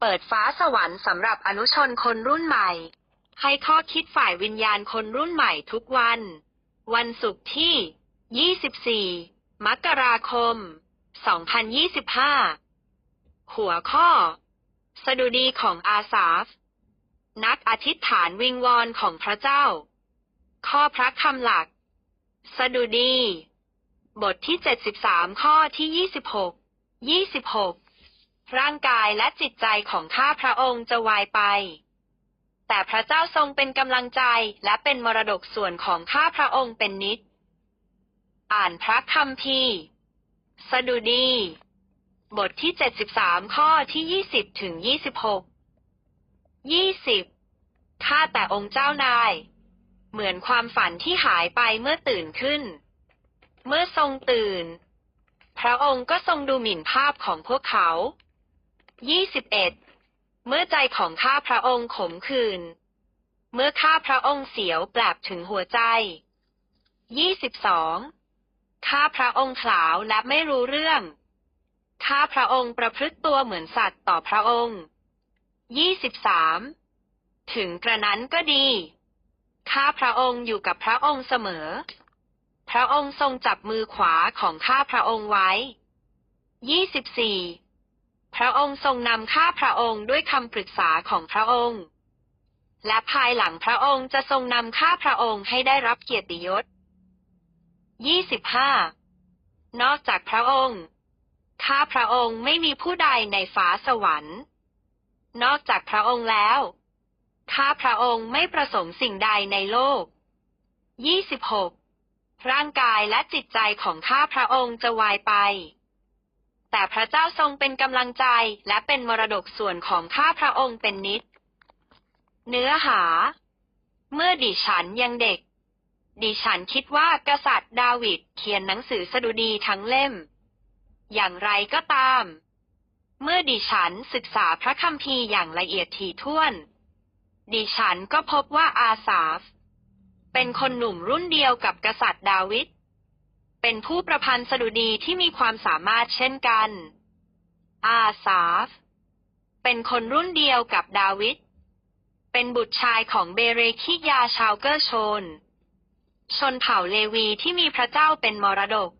เปิดฟ้าสวรรค์สำหรับอนุชนคนรุ่นใหม่ ให้ข้อคิดฝ่ายวิญญาณคนรุ่นใหม่ทุกวัน วันศุกร์ที่ 24 มกราคม 2025 หัวข้อ สดุดีของอาสาฟ นักอธิษฐานวิงวอนของพระเจ้า ข้อพระคำหลัก สดุดี บทที่ 73 ข้อที่ 26 26 ร่างกายและจิตใจของข้าพระองค์จะวายไป แต่พระเจ้าทรงเป็นกำลังใจและเป็นมรดกส่วนของข้าพระองค์เป็นนิจอ่านพระคัมภีร์สดุดี บทที่ 73 ข้อที่ 20 ถึง 26 20 ข้าแต่องค์เจ้านาย เหมือนความฝันที่หายไปเมื่อตื่นขึ้น เมื่อทรงตื่น พระองค์ก็ทรงดูหมิ่นภาพของพวกเขา 21เอ็ดเมื่อใจของข้าพระองค์ขมขื่น เมื่อข้าพระองค์เสียวแปลบถึงหัวใจ22ข้าพระองค์ขลาวและไม่รู้เรื่อง ข้าพระองค์ประพฤติตัวเหมือนสัตว์ต่อพระองค์23ถึงกระนั้นก็ดี ข้าพระองค์อยู่กับพระองค์เสมอ พระองค์ทรงจับมือขวาของข้าพระองค์ไว้24 พระองค์ทรงนำข้าพระองค์ด้วยคำปรึกษาของพระองค์ และภายหลังพระองค์จะทรงนำข้าพระองค์ให้ได้รับเกียรติยศ 25 นอกจากพระองค์ ข้าพระองค์ไม่มีผู้ใดในฟ้าสวรรค์ นอกจากพระองค์แล้ว ข้าพระองค์ไม่ประสงค์สิ่งใดในโลก 26 ร่างกายและจิตใจของข้าพระองค์จะวายไป แต่พระเจ้าทรงเป็นกำลังใจและเป็นมรดกส่วนของข้าพระองค์เป็นนิจเนื้อหา เมื่อดิฉันยังเด็ก ดิฉันคิดว่ากษัตริย์ดาวิดเขียนหนังสือสดุดีทั้งเล่ม อย่างไรก็ตาม เมื่อดิฉันศึกษาพระคัมภีร์อย่างละเอียดถี่ถ้วน ดิฉันก็พบว่าอาสาฟ เป็นคนหนุ่มรุ่นเดียวกับกษัตริย์ดาวิด เป็นผู้ประพันธ์สดุดีที่มีความสามารถเช่นกัน อาสาฟ เป็นคนรุ่นเดียวกับดาวิด เป็นบุตรชายของเบเรคิยาชาวเกอร์โชน ชนเผ่าเลวีที่มีพระเจ้าเป็นมรดก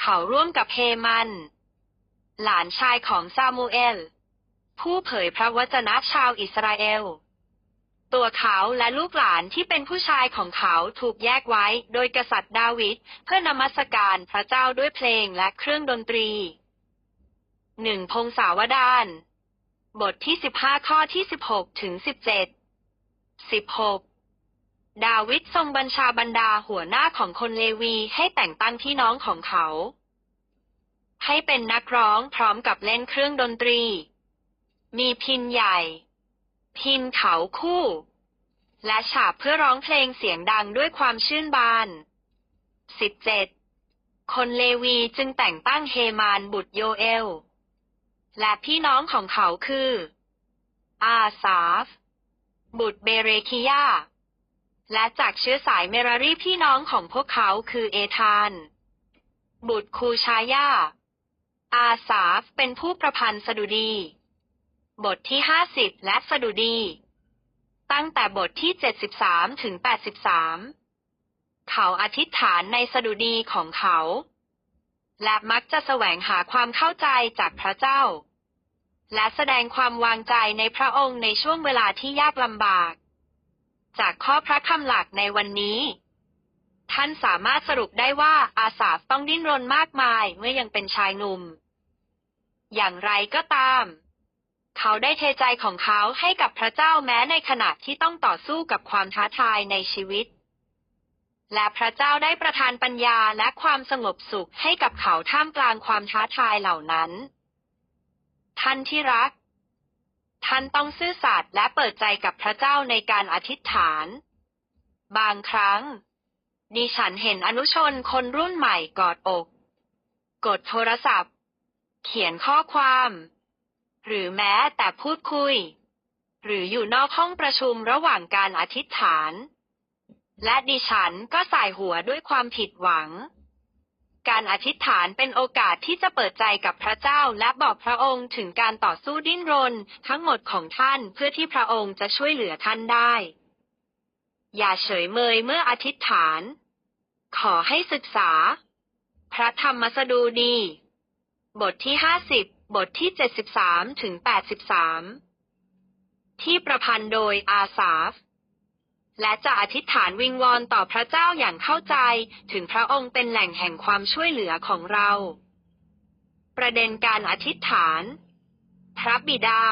เขาร่วมกับเฮมัน หลานชายของซามูเอล ผู้เผยพระวจนะชาวอิสราเอล ตัวเขาและลูกหลานที่เป็นผู้ชายของเขาถูกแยกไว้โดยกษัตริย์ดาวิดเพื่อนมัสการพระเจ้าด้วยเพลงและเครื่องดนตรีหนึ่งพงศาวดารบทที่สิบห้าข้อที่สิบหกถึงสิบเจ็ดสิบหกดาวิดทรงบัญชาบรรดาหัวหน้าของคนเลวีให้แต่งตั้งพี่น้องของเขา ให้เป็นนักร้องพร้อมกับเล่นเครื่องดนตรี มีพินใหญ่ พินเขาคู่ และฉาบเพื่อร้องเพลงเสียงดังด้วยความชื่นบาน 17. คนเลวีจึงแต่งตั้งเฮมานบุตรโยเอล และพี่น้องของเขาคือ อาสาฟ บุตรเบเรคิยา และจากเชื้อสายเมรารีพี่น้องของพวกเขาคือเอธาน บุตรคูชายาอาสาฟเป็นผู้ประพันธ์สดุดี บทที่ห้าสิบและสดุดี ตั้งแต่บทที่เจ็ดสิบสามถึงแปดสิบสามเขาอธิษฐานในสดุดีของเขา และมักจะแสวงหาความเข้าใจจากพระเจ้า และแสดงความวางใจในพระองค์ในช่วงเวลาที่ยากลำบาก จากข้อพระคำหลักในวันนี้ ท่านสามารถสรุปได้ว่าอาสาฟต้องดิ้นรนมากมายเมื่อยังเป็นชายหนุ่ม อย่างไรก็ตาม เขาได้เทใจของเขาให้กับพระเจ้าแม้ในขณะที่ต้องต่อสู้กับความท้าทายในชีวิต และพระเจ้าได้ประทานปัญญาและความสงบสุขให้กับเขาท่ามกลางความท้าทายเหล่านั้น ท่านที่รัก ท่านต้องซื่อสัตย์และเปิดใจกับพระเจ้าในการอธิษฐาน บางครั้งดิฉันเห็นอนุชนคนรุ่นใหม่กอดอก กดโทรศัพท์ เขียนข้อความ หรือแม้แต่พูดคุย หรืออยู่นอกห้องประชุมระหว่างการอธิษฐาน และดิฉันก็ใส่หัวด้วยความผิดหวัง การอธิษฐานเป็นโอกาสที่จะเปิดใจกับพระเจ้าและบอกพระองค์ถึงการต่อสู้ดิ้นรนทั้งหมดของท่านเพื่อที่พระองค์จะช่วยเหลือท่านได้ อย่าเฉยเมยเมื่ออธิษฐาน ขอให้ศึกษา พระธรรมสดูดี บทที่ห้าสิบ บทที่เจ็ดสิบสามถึงแปดสิบสามที่ประพันธ์โดยอาสาฟ และจะอธิษฐานวิงวอนต่อพระเจ้าอย่างเข้าใจถึงพระองค์เป็นแหล่งแห่งความช่วยเหลือของเรา ประเด็นการอธิษฐาน พระบิดา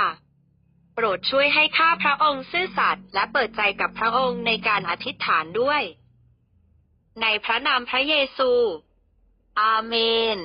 โปรดช่วยให้ข้าพระองค์ซื่อสัตย์และเปิดใจกับพระองค์ในการอธิษฐานด้วย ในพระนามพระเยซู อาเมน